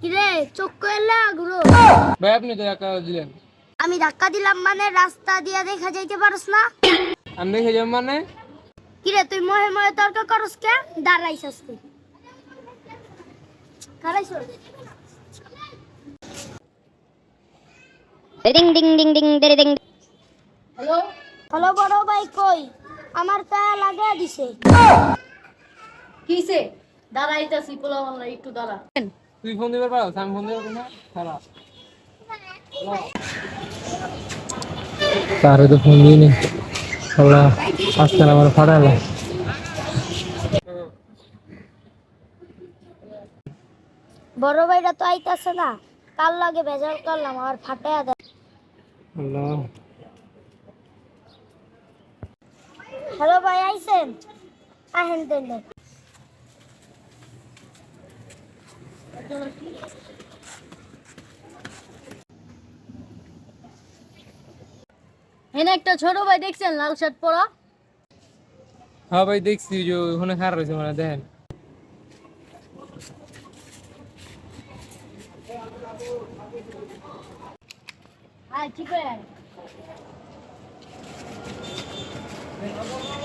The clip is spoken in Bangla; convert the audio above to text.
কিরে চোখ কইলা গুরু ভাই আপনি তো একা দিলেন। আমি ধাক্কা দিলাম মানে রাস্তা দিয়া দেখা যাইতে পারস না। আমি দেখে যাব মানে? কিরে তুই মহে মহে তর্ক করস কে? দাঁড়াইছস তুই। দাঁড়াইছস? ding ding ding ding ding. Hello? Hello বড় ভাই কই? আমার তা লাগা দিছে। কিসে? দাঁড়াইতেছি পোলাওয়ান একটু দাঁড়া। তুই ফোন দিবার পারো আমি ফোন দিবার না? খারাপ তারে তো ফোন দিইনি। আল্লাহ আজকে আমার ফাটাইলা। বড় ভাইরা তো আইতাছে না। কাল লাগে বেজার করলাম আর ফাটায়া দেয়। আল্লাহ। হ্যালো ভাই আইছেন আহেন তেলে এনে একটা ছোট ভাই দেখছেন লাল শার্ট পরা? হ্যাঁ ভাই দেখছি যে ওখানে খারাপ হয়েছে মানে দেখেন। হ্যাঁ ঠিক আছে Oh,